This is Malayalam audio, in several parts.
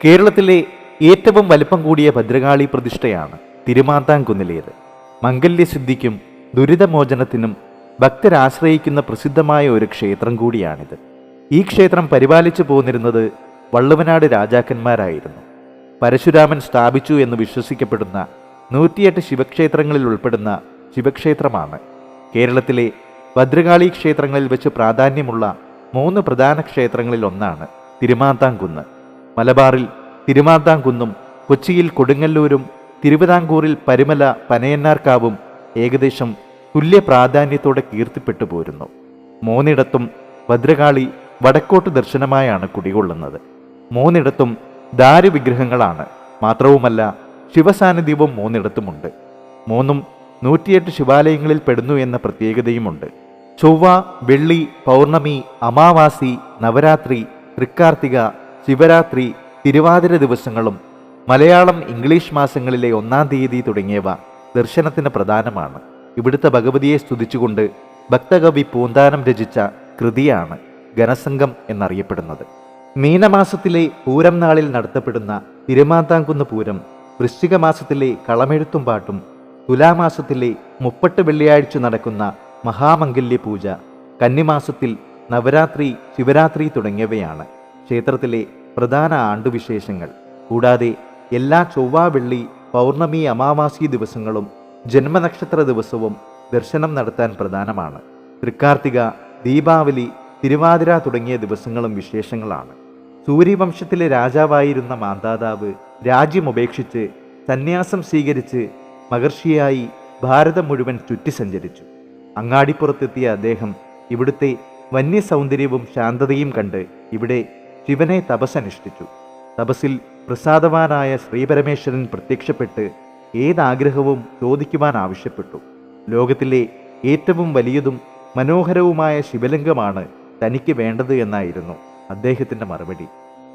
കേരളത്തിലെ ഏറ്റവും വലിപ്പം കൂടിയ ഭദ്രകാളി പ്രതിഷ്ഠയാണ് തിരുമാന്താംകുന്നിലേത് മംഗല്യസിദ്ധിക്കും ദുരിതമോചനത്തിനും ഭക്തരാശ്രയിക്കുന്ന പ്രസിദ്ധമായ ഒരു ക്ഷേത്രം കൂടിയാണിത്. ഈ ക്ഷേത്രം പരിപാലിച്ചു പോന്നിരുന്നത് വള്ളുവനാട് രാജാക്കന്മാരായിരുന്നു. പരശുരാമൻ സ്ഥാപിച്ചു എന്ന് വിശ്വസിക്കപ്പെടുന്ന നൂറ്റിയെട്ട് ശിവക്ഷേത്രങ്ങളിൽ ഉൾപ്പെടുന്ന ശിവക്ഷേത്രമാണ്. കേരളത്തിലെ ഭദ്രകാളി ക്ഷേത്രങ്ങളിൽ വെച്ച് പ്രാധാന്യമുള്ള മൂന്ന് പ്രധാന ക്ഷേത്രങ്ങളിൽ ഒന്നാണ് തിരുമാന്താംകുന്ന് മലബാറിൽ തിരുമാന്താംകുന്നും കൊച്ചിയിൽ കൊടുങ്ങല്ലൂരും തിരുവിതാംകൂറിൽ പരുമല പനയന്നാർക്കാവും ഏകദേശം തുല്യ പ്രാധാന്യത്തോടെ കീർത്തിപ്പെട്ടു പോരുന്നു. മൂന്നിടത്തും ഭദ്രകാളി വടക്കോട്ട് ദർശനമായാണ് കുടികൊള്ളുന്നത്. മൂന്നിടത്തും ദാരുവിഗ്രഹങ്ങളാണ്. മാത്രവുമല്ല ശിവസാന്നിധ്യവും മൂന്നിടത്തുമുണ്ട്. മൂന്നും നൂറ്റിയെട്ട് ശിവാലയങ്ങളിൽ പെടുന്നു എന്ന പ്രത്യേകതയുമുണ്ട്. ചൊവ്വ വെള്ളി പൗർണമി അമാവാസി നവരാത്രി തൃക്കാർത്തിക ശിവരാത്രി തിരുവാതിര ദിവസങ്ങളും മലയാളം ഇംഗ്ലീഷ് മാസങ്ങളിലെ ഒന്നാം തീയതി തുടങ്ങിയവ ദർശനത്തിന് പ്രധാനമാണ്. ഇവിടുത്തെ ഭഗവതിയെ സ്തുതിച്ചുകൊണ്ട് ഭക്തകവി പൂന്താനം രചിച്ച കൃതിയാണ് ഗണസംഘം എന്നറിയപ്പെടുന്നത്. മീനമാസത്തിലെ പൂരം നാളിൽ നടത്തപ്പെടുന്ന തിരുമാന്താംകുന്ന് പൂരം വൃശ്ചിക മാസത്തിലെ കളമെഴുത്തും പാട്ടും തുലാമാസത്തിലെ മുപ്പട്ട് വെള്ളിയാഴ്ച നടക്കുന്ന മഹാമംഗല്യ പൂജ കന്നിമാസത്തിൽ നവരാത്രി ശിവരാത്രി തുടങ്ങിയവയാണ്. ക്ഷേത്രത്തിലെ പ്രധാന ആണ്ടുവിശേഷങ്ങൾ. കൂടാതെ എല്ലാ ചൊവ്വ വെള്ളി പൗർണമി അമാവാസി ദിവസങ്ങളും ജന്മനക്ഷത്ര ദിവസവും ദർശനം നടത്താൻ പ്രധാനമാണ്. തൃക്കാർത്തിക ദീപാവലി തിരുവാതിര തുടങ്ങിയ ദിവസങ്ങളും വിശേഷങ്ങളാണ്. സൂര്യവംശത്തിലെ രാജാവായിരുന്ന മാന്താതാവ് രാജ്യമുപേക്ഷിച്ച് സന്യാസം സ്വീകരിച്ച് മഹർഷിയായി ഭാരതം മുഴുവൻ ചുറ്റി സഞ്ചരിച്ചു അങ്ങാടിപ്പുറത്തെത്തിയ അദ്ദേഹം ഇവിടുത്തെ വന്യസൗന്ദര്യവും ശാന്തതയും കണ്ട് ഇവിടെ ശിവനെ തപസ്സനുഷ്ഠിച്ചു. തപസ്സിൽ പ്രസാദവാനായ ശ്രീപരമേശ്വരൻ പ്രത്യക്ഷപ്പെട്ട് ഏതാഗ്രഹവും ചോദിക്കുവാൻ ആവശ്യപ്പെട്ടു. ലോകത്തിലെ ഏറ്റവും വലിയതും മനോഹരവുമായ ശിവലിംഗമാണ് തനിക്ക് വേണ്ടത് എന്നായിരുന്നു അദ്ദേഹത്തിന്റെ മറുപടി.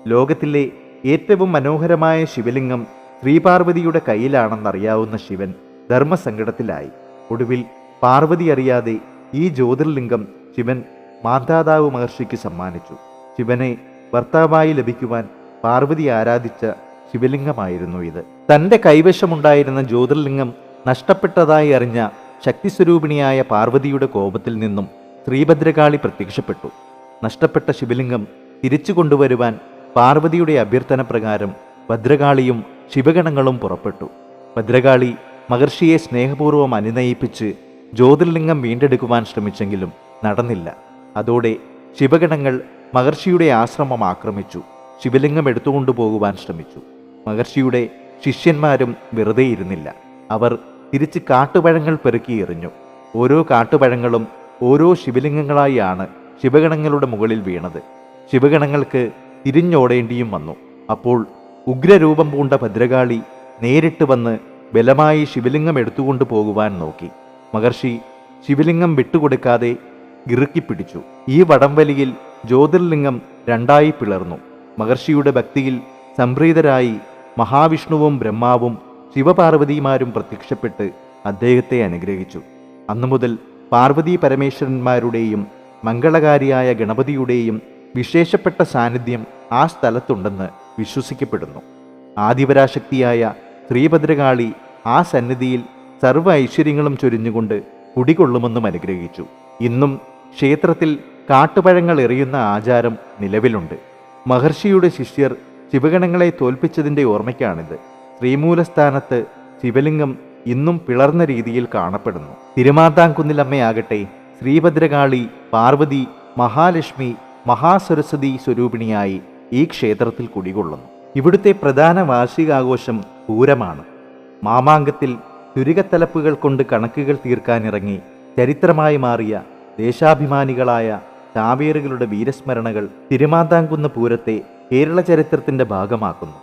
ലോകത്തിലെ ഏറ്റവും മനോഹരമായ ശിവലിംഗം ശ്രീപാർവതിയുടെ കയ്യിലാണെന്നറിയാവുന്ന ശിവൻ ധർമ്മസങ്കടത്തിലായി. ഒടുവിൽ പാർവതി അറിയാതെ ഈ ജ്യോതിർലിംഗം ശിവൻ മാന്താതാവ് മഹർഷിക്ക് സമ്മാനിച്ചു. ശിവനെ ഭർത്താവായി ലഭിക്കുവാൻ പാർവതി ആരാധിച്ച ശിവലിംഗമായിരുന്നു ഇത്. തന്റെ കൈവശമുണ്ടായിരുന്ന ജ്യോതിർലിംഗം നഷ്ടപ്പെട്ടതായി അറിഞ്ഞ ശക്തിസ്വരൂപിണിയായ പാർവതിയുടെ കോപത്തിൽ നിന്നും ശ്രീഭദ്രകാളി പ്രത്യക്ഷപ്പെട്ടു. നഷ്ടപ്പെട്ട ശിവലിംഗം തിരിച്ചു കൊണ്ടുവരുവാൻ പാർവതിയുടെ അഭ്യർത്ഥന പ്രകാരം ഭദ്രകാളിയും ശിവഗണങ്ങളും പുറപ്പെട്ടു. ഭദ്രകാളി മഹർഷിയെ സ്നേഹപൂർവം അനുനയിപ്പിച്ച് ജ്യോതിർലിംഗം വീണ്ടെടുക്കുവാൻ ശ്രമിച്ചെങ്കിലും നടന്നില്ല. അതോടെ ശിവഗണങ്ങൾ മഹർഷിയുടെ ആശ്രമം ആക്രമിച്ചു. ശിവലിംഗം എടുത്തുകൊണ്ടു പോകുവാൻ ശ്രമിച്ചു. മഹർഷിയുടെ ശിഷ്യന്മാരും വെറുതെ ഇരുന്നില്ല. അവർ തിരിച്ച് കാട്ടുപഴങ്ങൾ പെറുക്കി എറിഞ്ഞു. ഓരോ കാട്ടുപഴങ്ങളും ഓരോ ശിവലിംഗങ്ങളായാണ് ശിവഗണങ്ങളുടെ മുകളിൽ വീണത്. ശിവഗണങ്ങൾക്ക് തിരിഞ്ഞോടേണ്ടിയും വന്നു. അപ്പോൾ ഉഗ്രരൂപം പൂണ്ട ഭദ്രകാളി നേരിട്ട് വന്ന് ബലമായി ശിവലിംഗം എടുത്തുകൊണ്ടു പോകുവാൻ നോക്കി. മഹർഷി ശിവലിംഗം വിട്ടുകൊടുക്കാതെ ഇറുക്കിപ്പിടിച്ചു ഈ വടംവലിയിൽ ജ്യോതിർലിംഗം രണ്ടായി പിളർന്നു. മഹർഷിയുടെ ഭക്തിയിൽ സംപ്രീതരായി മഹാവിഷ്ണുവും ബ്രഹ്മാവും ശിവപാർവതിമാരും പ്രത്യക്ഷപ്പെട്ട് അദ്ദേഹത്തെ അനുഗ്രഹിച്ചു. അന്നു മുതൽ പാർവതി പരമേശ്വരന്മാരുടെയും മംഗളകാരിയായ ഗണപതിയുടെയും വിശേഷപ്പെട്ട സാന്നിധ്യം ആ സ്ഥലത്തുണ്ടെന്ന് വിശ്വസിക്കപ്പെടുന്നു. ആദിപരാശക്തിയായ ശ്രീഭദ്രകാളി ആ സന്നിധിയിൽ സർവ ഐശ്വര്യങ്ങളും ചൊരിഞ്ഞുകൊണ്ട് കുടികൊള്ളുമെന്നും അനുഗ്രഹിച്ചു. ഇന്നും ക്ഷേത്രത്തിൽ കാട്ടുപഴങ്ങൾ എറിയുന്ന ആചാരം നിലവിലുണ്ട്. മഹർഷിയുടെ ശിഷ്യർ ശിവഗണങ്ങളെ തോൽപ്പിച്ചതിന്റെ ഓർമ്മയ്ക്കാണിത്. ശ്രീമൂലസ്ഥാനത്ത് ശിവലിംഗം ഇന്നും പിളർന്ന രീതിയിൽ കാണപ്പെടുന്നു. തിരുമാതാംകുന്നിലമ്മയാകട്ടെ ശ്രീഭദ്രകാളി പാർവതി മഹാലക്ഷ്മി മഹാസരസ്വതി സ്വരൂപിണിയായി ഈ ക്ഷേത്രത്തിൽ കുടികൊള്ളുന്നു. ഇവിടുത്തെ പ്രധാന വാർഷികാഘോഷം പൂരമാണ്. മാമാങ്കത്തിൽ ചുരുകത്തലപ്പുകൾ കൊണ്ട് കണക്കുകൾ തീർക്കാനിറങ്ങി ചരിത്രമായി മാറിയ ദേശാഭിമാനികളായ ചാവേറുകളുടെ വീരസ്മരണകൾ തിരുമാന്താംകുന്ന് പൂരത്തെ കേരള ചരിത്രത്തിന്റെ ഭാഗമാക്കുന്നു.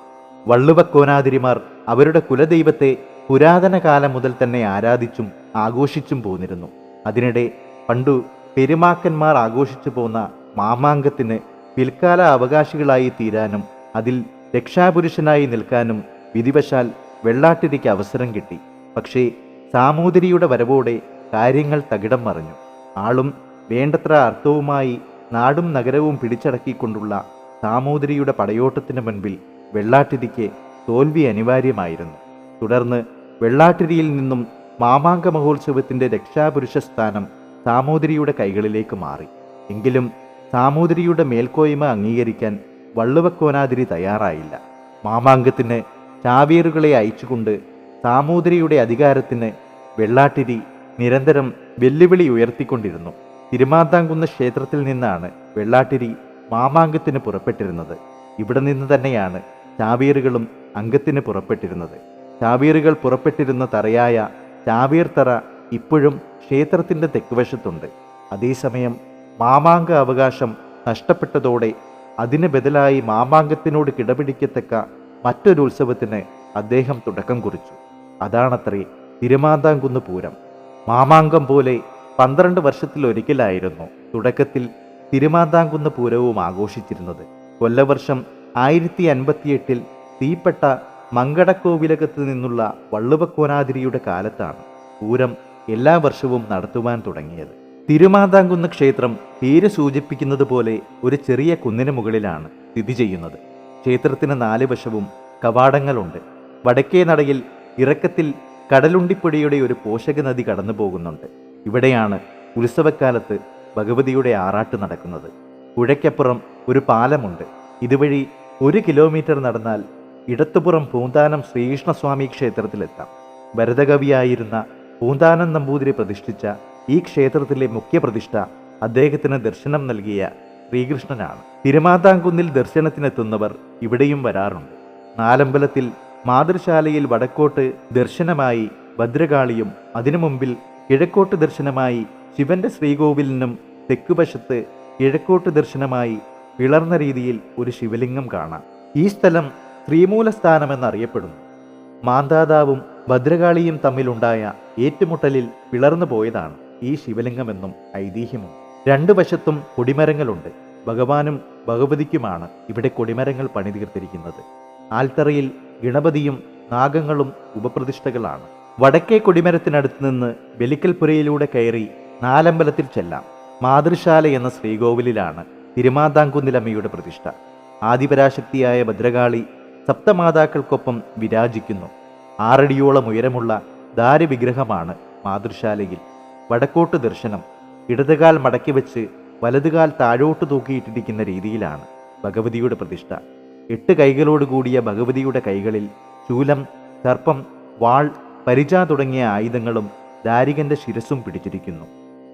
വള്ളുവക്കോനാതിരിമാർ അവരുടെ കുലദൈവത്തെ പുരാതന കാലം മുതൽ തന്നെ ആരാധിച്ചും ആഘോഷിച്ചും പോന്നിരുന്നു. അതിനിടെ പണ്ടു പെരുമാക്കന്മാർ ആഘോഷിച്ചു പോന്ന മാമാങ്കത്തിന് പിൽക്കാല അവകാശികളായി തീരാനും അതിൽ രക്ഷാപുരുഷനായി നിൽക്കാനും വിധിവശാൽ വെള്ളാട്ടിരിക്ക് അവസരം കിട്ടി. പക്ഷേ സാമൂതിരിയുടെ വരവോടെ കാര്യങ്ങൾ തകിടം മറിഞ്ഞു. ആളും വേണ്ടത്ര അർത്ഥവുമായി നാടും നഗരവും പിടിച്ചടക്കിക്കൊണ്ടുള്ള സാമൂതിരിയുടെ പടയോട്ടത്തിന് മുൻപിൽ വെള്ളാട്ടിരിക്ക് തോൽവി അനിവാര്യമായിരുന്നു. തുടർന്ന് വെള്ളാട്ടിരിയിൽ നിന്നും മാമാങ്ക മഹോത്സവത്തിന്റെ രക്ഷാപുരുഷ സ്ഥാനം സാമൂതിരിയുടെ കൈകളിലേക്ക് മാറി. എങ്കിലും സാമൂതിരിയുടെ മേൽക്കോയ്മ അംഗീകരിക്കാൻ വള്ളുവക്കോനാതിരി തയ്യാറായില്ല. മാമാങ്കത്തിന് ചാവീറുകളെ അയച്ചുകൊണ്ട് സാമൂതിരിയുടെ അധികാരത്തിന് വെള്ളാട്ടിരി നിരന്തരം വെല്ലുവിളി ഉയർത്തിക്കൊണ്ടിരുന്നു. തിരുമാന്താംകുന്ന് ക്ഷേത്രത്തിൽ നിന്നാണ് വെള്ളാട്ടിരി മാമാങ്കത്തിന് പുറപ്പെട്ടിരുന്നത്. ഇവിടെ നിന്ന് തന്നെയാണ് ചാവീറുകളും അംഗത്തിന് പുറപ്പെട്ടിരുന്നത്. ചാവീറുകൾ പുറപ്പെട്ടിരുന്ന തറയായ ചാവീർ തറ ഇപ്പോഴും ക്ഷേത്രത്തിന്റെ തെക്കുവശത്തുണ്ട്. അതേസമയം മാമാങ്ക അവകാശം നഷ്ടപ്പെട്ടതോടെ അതിന് ബദലായി മാമാങ്കത്തിനോട് കിടപിടിക്കത്തക്ക മറ്റൊരു ഉത്സവത്തിന് അദ്ദേഹം തുടക്കം കുറിച്ചു. അതാണത്രേ തിരുമാന്താംകുന്ന് പൂരം. മാമാങ്കം പോലെ പന്ത്രണ്ട് വർഷത്തിലൊരിക്കലായിരുന്നു തുടക്കത്തിൽ തിരുമാന്താംകുന്ന് പൂരവും ആഘോഷിച്ചിരുന്നത്. കൊല്ലവർഷം ആയിരത്തി അൻപത്തിയെട്ടിൽ തീപ്പെട്ട മങ്കടക്കോവിലകത്ത് നിന്നുള്ള വള്ളുവക്കോനാതിരിയുടെ കാലത്താണ് പൂരം എല്ലാ വർഷവും നടത്തുവാൻ തുടങ്ങിയത്. തിരുമാന്താംകുന്ന് ക്ഷേത്രം പേര് സൂചിപ്പിക്കുന്നത് പോലെ ഒരു ചെറിയ കുന്നിന് മുകളിലാണ് സ്ഥിതി ചെയ്യുന്നത്. ക്ഷേത്രത്തിന് നാല് വശവും കവാടങ്ങളുണ്ട്. വടക്കേ നടയിൽ ഇറക്കത്തിൽ കടലുണ്ടിപ്പുഴയുടെ ഒരു പോഷക നദി കടന്നു പോകുന്നുണ്ട് ഇവിടെയാണ് ഉത്സവക്കാലത്ത് ഭഗവതിയുടെ ആറാട്ട് നടക്കുന്നത്. പുഴയ്ക്കപ്പുറം ഒരു പാലമുണ്ട്. ഇതുവഴി ഒരു കിലോമീറ്റർ നടന്നാൽ ഇടത്തുപുറം പൂന്താനം ശ്രീകൃഷ്ണസ്വാമി ക്ഷേത്രത്തിലെത്താം. ഭരതകവിയായിരുന്ന പൂന്താനം നമ്പൂതിരി പ്രതിഷ്ഠിച്ച ഈ ക്ഷേത്രത്തിലെ മുഖ്യപ്രതിഷ്ഠ അദ്ദേഹത്തിന് ദർശനം നൽകിയ ശ്രീകൃഷ്ണനാണ്. തിരുമാതാംകുന്നിൽ ദർശനത്തിനെത്തുന്നവർ ഇവിടെയും വരാറുണ്ട്. നാലമ്പലത്തിൽ മാതൃശാലയിൽ വടക്കോട്ട് ദർശനമായി ഭദ്രകാളിയും അതിനു മുമ്പിൽ കിഴക്കോട്ട് ദർശനമായി ശിവന്റെ ശ്രീകോവിലിനും തെക്കുവശത്ത് കിഴക്കോട്ട് ദർശനമായി പിളർന്ന രീതിയിൽ ഒരു ശിവലിംഗം കാണാം. ഈ സ്ഥലം ശ്രീമൂലസ്ഥാനമെന്നറിയപ്പെടുന്നു. മാന്താതാവും ഭദ്രകാളിയും തമ്മിലുണ്ടായ ഏറ്റുമുട്ടലിൽ പിളർന്നു പോയതാണ് ഈ ശിവലിംഗമെന്നും ഐതിഹ്യമുണ്ട്. രണ്ടു വശത്തും കൊടിമരങ്ങളുണ്ട്. ഭഗവാനും ഭഗവതിക്കുമാണ് ഇവിടെ കൊടിമരങ്ങൾ പണിതീർത്തിരിക്കുന്നത്. ആൽത്തറയിൽ ഗണപതിയും നാഗങ്ങളും ഉപപ്രതിഷ്ഠകളാണ്. വടക്കേ കൊടിമരത്തിനടുത്ത് നിന്ന് ബലിക്കൽപുരയിലൂടെ കയറി നാലമ്പലത്തിൽ ചെല്ലാം. മാതൃശാല എന്ന ശ്രീകോവിലിലാണ് തിരുമാതാങ്കുന്നിലമ്മയുടെ പ്രതിഷ്ഠ. ആദിപരാശക്തിയായ ഭദ്രകാളി സപ്തമാതാക്കൾക്കൊപ്പം വിരാജിക്കുന്നു. ആറടിയോളം ഉയരമുള്ള ദാരുവിഗ്രഹമാണ് മാതൃശാലയിൽ. വടക്കോട്ട് ദർശനം ഇടതുകാൽ മടക്കി വെച്ച് വലതുകാൽ താഴോട്ട് തൂക്കിയിട്ടിരിക്കുന്ന രീതിയിലാണ് ഭഗവതിയുടെ പ്രതിഷ്ഠ. എട്ട് കൈകളോട് കൂടിയ ഭഗവതിയുടെ കൈകളിൽ ശൂലം സർപ്പം വാൾ പരിച തുടങ്ങിയ ആയുധങ്ങളും ദാരികന്റെ ശിരസും പിടിച്ചിരിക്കുന്നു.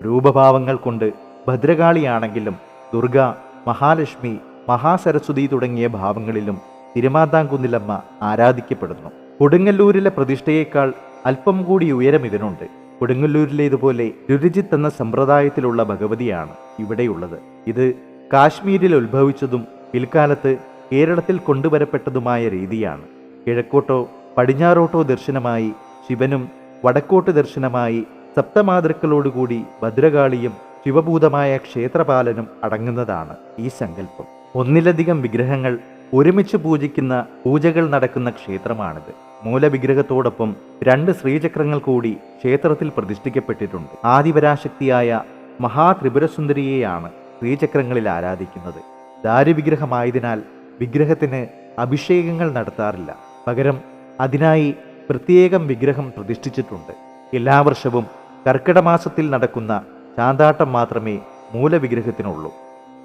രൂപഭാവങ്ങൾ കൊണ്ട് ഭദ്രകാളിയാണെങ്കിലും ദുർഗ മഹാലക്ഷ്മി മഹാസരസ്വതി തുടങ്ങിയ ഭാവങ്ങളിലും തിരുമാതാംകുന്നിലമ്മ ആരാധിക്കപ്പെടുന്നു. കൊടുങ്ങല്ലൂരിലെ പ്രതിഷ്ഠയേക്കാൾ അല്പം കൂടി ഉയരം ഇതിനുണ്ട്. കൊടുങ്ങല്ലൂരിലേതുപോലെ രുരുചിത്ത് എന്ന സമ്പ്രദായത്തിലുള്ള ഭഗവതിയാണ് ഇവിടെയുള്ളത്. ഇത് കാശ്മീരിൽ ഉത്ഭവിച്ചതും പിൽക്കാലത്ത് കേരളത്തിൽ കൊണ്ടുവരപ്പെട്ടതുമായ രീതിയാണ്. കിഴക്കോട്ടോ പടിഞ്ഞാറോട്ടോ ദർശനമായി ശിവനും വടക്കോട്ട് ദർശനമായി സപ്തമാതൃക്കളോടുകൂടി ഭദ്രകാളിയും ശിവഭൂതമായ ക്ഷേത്രപാലനും അടങ്ങുന്നതാണ് ഈ സങ്കല്പം. ഒന്നിലധികം വിഗ്രഹങ്ങൾ ഒരുമിച്ച് പൂജിക്കുന്ന പൂജകൾ നടക്കുന്ന ക്ഷേത്രമാണിത്. മൂലവിഗ്രഹത്തോടൊപ്പം രണ്ട് ശ്രീചക്രങ്ങൾ കൂടി ക്ഷേത്രത്തിൽ പ്രതിഷ്ഠിക്കപ്പെട്ടിട്ടുണ്ട്. ആദിപരാശക്തിയായ മഹാത്രിപുരസുന്ദരിയെയാണ് ശ്രീചക്രങ്ങളിൽ ആരാധിക്കുന്നത്. ദാരുവിഗ്രഹമായതിനാൽ വിഗ്രഹത്തിന് അഭിഷേകങ്ങൾ നടത്താറില്ല. പകരം അതിനായി പ്രത്യേകം വിഗ്രഹം പ്രതിഷ്ഠിച്ചിട്ടുണ്ട്. എല്ലാ വർഷവും കർക്കിടമാസത്തിൽ നടക്കുന്ന ചാന്താട്ടം മാത്രമേ മൂലവിഗ്രഹത്തിനുള്ളൂ.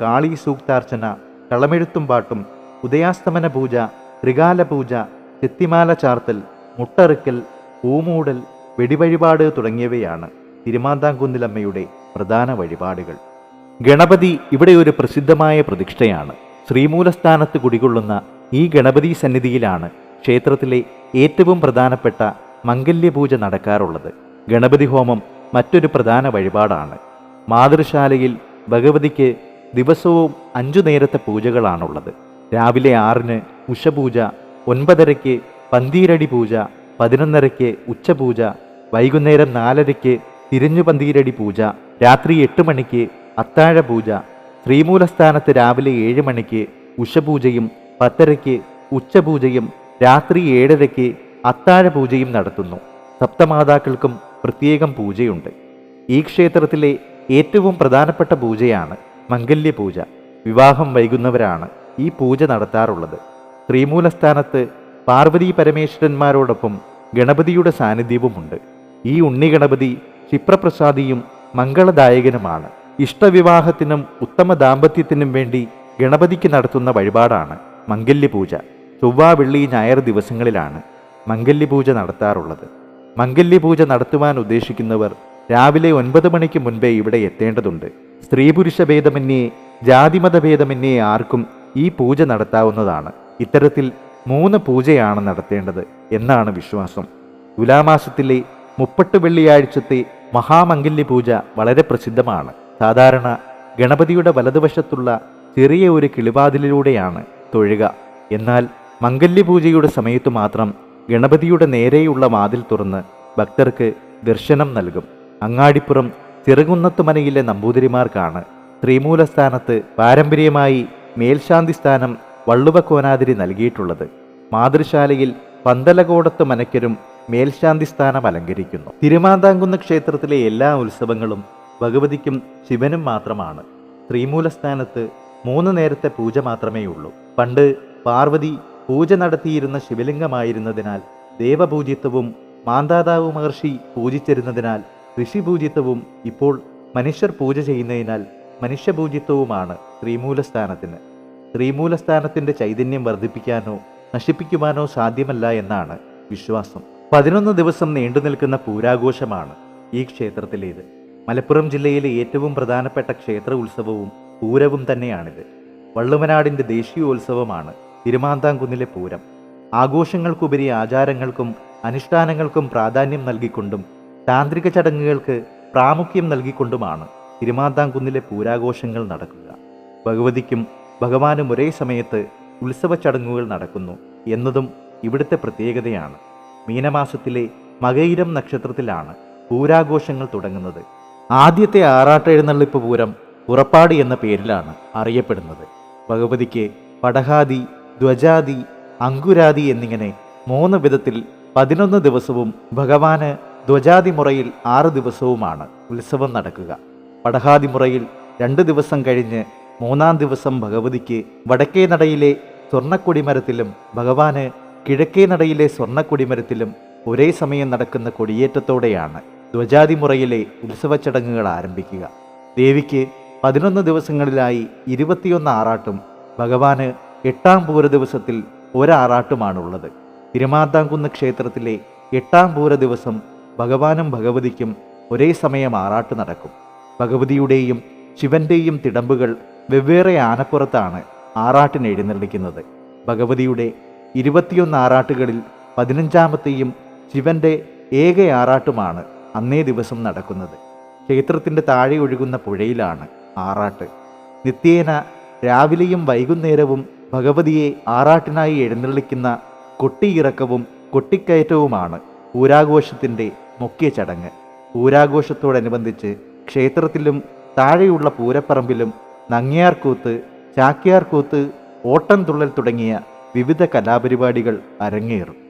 കാളി സൂക്താർച്ചന കളമെഴുത്തും പാട്ടും ഉദയാസ്തമന പൂജ ത്രികാല പൂജ ചെത്തിമാല ചാർത്തൽ മുട്ടറുക്കൽ പൂമൂടൽ വെടിവഴിപാട് തുടങ്ങിയവയാണ് തിരുമാന്താംകുന്നിലമ്മയുടെ പ്രധാന വഴിപാടുകൾ. ഗണപതി ഇവിടെ ഒരു പ്രസിദ്ധമായ പ്രതിഷ്ഠയാണ്. ശ്രീമൂലസ്ഥാനത്ത് കുടികൊള്ളുന്ന ഈ ഗണപതി സന്നിധിയിലാണ് ക്ഷേത്രത്തിലെ ഏറ്റവും പ്രധാനപ്പെട്ട മംഗല്യപൂജ നടക്കാറുള്ളത് ഗണപതി ഹോമം മറ്റൊരു പ്രധാന വഴിപാടാണ്. മാതൃശാലയിൽ ഭഗവതിക്ക് ദിവസവും അഞ്ചു നേരത്തെ പൂജകളാണുള്ളത്. രാവിലെ ആറിന് ഉഷപൂജ ഒൻപതരയ്ക്ക് പന്തീരടി പൂജ പതിനൊന്നരയ്ക്ക് ഉച്ചപൂജ വൈകുന്നേരം നാലരയ്ക്ക് തിരിഞ്ഞു പന്തീരടി പൂജ രാത്രി എട്ട് മണിക്ക് അത്താഴ പൂജ ശ്രീമൂലസ്ഥാനത്ത് രാവിലെ ഏഴ് മണിക്ക് ഉഷപൂജയും പത്തരയ്ക്ക് ഉച്ചപൂജയും രാത്രി ഏഴരയ്ക്ക് അത്താഴ പൂജയും നടത്തുന്നു. സപ്തമാതാക്കൾക്കും പ്രത്യേകം പൂജയുണ്ട്. ഈ ക്ഷേത്രത്തിലെ ഏറ്റവും പ്രധാനപ്പെട്ട പൂജയാണ് മംഗല്യപൂജ. വിവാഹം വൈകുന്നവരാണ് ഈ പൂജ നടത്താറുള്ളത്. ശ്രീമൂലസ്ഥാനത്ത് പാർവതി പരമേശ്വരന്മാരോടൊപ്പം ഗണപതിയുടെ സാന്നിധ്യവുമുണ്ട്. ഈ ഉണ്ണി ഗണപതി ക്ഷിപ്രപ്രസാദിയും മംഗളദായകനുമാണ്. ഇഷ്ടവിവാഹത്തിനും ഉത്തമ ദാമ്പത്യത്തിനും വേണ്ടി ഗണപതിക്ക് നടത്തുന്ന വഴിപാടാണ് മംഗല്യപൂജ. ചൊവ്വ വെള്ളി ഞായർ ദിവസങ്ങളിലാണ് മംഗല്യപൂജ നടത്താറുള്ളത്. മംഗല്യപൂജ നടത്തുവാൻ ഉദ്ദേശിക്കുന്നവർ രാവിലെ ഒൻപത് മണിക്ക് മുൻപേ ഇവിടെ എത്തേണ്ടതുണ്ട്. സ്ത്രീ പുരുഷ ഭേദമന്യേ ജാതിമത ഭേദമന്യേ ആർക്കും ഈ പൂജ നടത്താവുന്നതാണ്. ഇത്തരത്തിൽ മൂന്ന് പൂജയാണ് നടത്തേണ്ടത് എന്നാണ് വിശ്വാസം. തുലാമാസത്തിലെ മുപ്പട്ട് വെള്ളിയാഴ്ചത്തെ മഹാമംഗല്യ പൂജ വളരെ പ്രസിദ്ധമാണ്. സാധാരണ ഗണപതിയുടെ വലതുവശത്തുള്ള ചെറിയ ഒരു കിളിവാതിലിലൂടെയാണ് തൊഴുക. എന്നാൽ മംഗല്യപൂജയുടെ സമയത്തു മാത്രം ഗണപതിയുടെ നേരെയുള്ള വാതിൽ തുറന്ന് ഭക്തർക്ക് ദർശനം നൽകും. അങ്ങാടിപ്പുറം ചെറുകുന്നത്തുമനയിലെ നമ്പൂതിരിമാർക്കാണ് ശ്രീമൂലസ്ഥാനത്ത് പാരമ്പര്യമായി മേൽശാന്തി സ്ഥാനം വള്ളുവക്കോനാതിരി നൽകിയിട്ടുള്ളത്. മാതൃശാലയിൽ പന്തലകോടത്ത് മനക്കരും മേൽശാന്തി സ്ഥാനം അലങ്കരിക്കുന്നു. തിരുമാന്താങ്കുന്ന് ക്ഷേത്രത്തിലെ എല്ലാ ഉത്സവങ്ങളും ഭഗവതിക്കും ശിവനും മാത്രമാണ്. ശ്രീമൂലസ്ഥാനത്ത് മൂന്ന് നേരത്തെ പൂജ മാത്രമേ ഉള്ളൂ പണ്ട് പാർവതി പൂജ നടത്തിയിരുന്ന ശിവലിംഗമായിരുന്നതിനാൽ ദേവപൂജിത്വവും മാന്താതാവ് മഹർഷി പൂജിച്ചിരുന്നതിനാൽ ഋഷിപൂജിത്വവും ഇപ്പോൾ മനുഷ്യർ പൂജ ചെയ്യുന്നതിനാൽ മനുഷ്യപൂജിത്വവുമാണ് ശ്രീമൂലസ്ഥാനത്തിന് ശ്രീമൂലസ്ഥാനത്തിന്റെ ചൈതന്യം വർദ്ധിപ്പിക്കാനോ നശിപ്പിക്കുവാനോ സാധ്യമല്ല എന്നാണ് വിശ്വാസം. പതിനൊന്ന് ദിവസം നീണ്ടു നിൽക്കുന്ന പൂരാഘോഷമാണ് ഈ ക്ഷേത്രത്തിലേത്. മലപ്പുറം ജില്ലയിലെ ഏറ്റവും പ്രധാനപ്പെട്ട ക്ഷേത്ര ഉത്സവവും പൂരവും തന്നെയാണിത്. വള്ളുവനാടിന്റെ ദേശീയോത്സവമാണ് തിരുമാന്താംകുന്നിലെ പൂരം. ആഘോഷങ്ങൾക്കുപരി ആചാരങ്ങൾക്കും അനുഷ്ഠാനങ്ങൾക്കും പ്രാധാന്യം നൽകിക്കൊണ്ടും താന്ത്രിക ചടങ്ങുകൾക്ക് പ്രാമുഖ്യം നൽകിക്കൊണ്ടുമാണ് തിരുമാന്താംകുന്നിലെ പൂരാഘോഷങ്ങൾ നടക്കുക. ഭഗവതിക്കും ഭഗവാനും ഒരേ സമയത്ത് ഉത്സവ ചടങ്ങുകൾ നടക്കുന്നു എന്നതും ഇവിടുത്തെ പ്രത്യേകതയാണ്. മീനമാസത്തിലെ മകയിരം നക്ഷത്രത്തിലാണ് പൂരാഘോഷങ്ങൾ തുടങ്ങുന്നത്. ആദ്യത്തെ ആറാട്ട് എഴുന്നള്ളിപ്പ് പൂരം പുറപ്പാട് എന്ന പേരിലാണ് അറിയപ്പെടുന്നത്. ഭഗവതിക്ക് പടഹാദി ധ്വജാദി അങ്കുരാതി എന്നിങ്ങനെ മൂന്ന് വിധത്തിൽ പതിനൊന്ന് ദിവസവും ഭഗവാന് ധ്വജാതി മുറയിൽ ആറ് ദിവസവുമാണ് ഉത്സവം നടക്കുക. പടഹാതി മുറയിൽ രണ്ട് ദിവസം കഴിഞ്ഞ് മൂന്നാം ദിവസം ഭഗവതിക്ക് വടക്കേ നടയിലെ സ്വർണക്കൊടിമരത്തിലും ഭഗവാന് കിഴക്കേ നടയിലെ സ്വർണക്കൊടിമരത്തിലും ഒരേ സമയം നടക്കുന്ന കൊടിയേറ്റത്തോടെയാണ് ധ്വജാതി മുറയിലെ ഉത്സവ ചടങ്ങുകൾ ആരംഭിക്കുക. ദേവിക്ക് പതിനൊന്ന് ദിവസങ്ങളിലായി ഇരുപത്തിയൊന്ന് ആറാട്ടും ഭഗവാന് എട്ടാം പൂര ദിവസത്തിൽ ഒരാറാട്ടുമാണുള്ളത്. തിരുമാന്താംകുന്ന് ക്ഷേത്രത്തിലെ എട്ടാം പൂര ദിവസം ഭഗവാനും ഭഗവതിക്കും ഒരേ സമയം ആറാട്ട് നടക്കും. ഭഗവതിയുടെയും ശിവന്റെയും തിടമ്പുകൾ വെവ്വേറെ ആനപ്പുറത്താണ് ആറാട്ടിന് എഴുന്നള്ളിക്കുന്നത്. ഭഗവതിയുടെ ഇരുപത്തിയൊന്ന് ആറാട്ടുകളിൽ പതിനഞ്ചാമത്തെയും ശിവന്റെ ഏക ആറാട്ടുമാണ് അന്നേ ദിവസം നടക്കുന്നത്. ക്ഷേത്രത്തിന്റെ താഴെ ഒഴുകുന്ന പുഴയിലാണ് ആറാട്ട്. നിത്യേന രാവിലെയും വൈകുന്നേരവും ഭഗവതിയെ ആറാട്ടിനായി എഴുന്നള്ളിക്കുന്ന കൊട്ടിയിറക്കവും കൊട്ടിക്കയറ്റവുമാണ് പൂരാഘോഷത്തിന്റെ മുഖ്യ ചടങ്ങ്. പൂരാഘോഷത്തോടനുബന്ധിച്ച് ക്ഷേത്രത്തിലും താഴെയുള്ള പൂരപ്പറമ്പിലും നങ്ങിയാർക്കൂത്ത് ചാക്യാർകൂത്ത് ഓട്ടംതുള്ളൽ തുടങ്ങിയ വിവിധ കലാപരിപാടികൾ അരങ്ങേറും.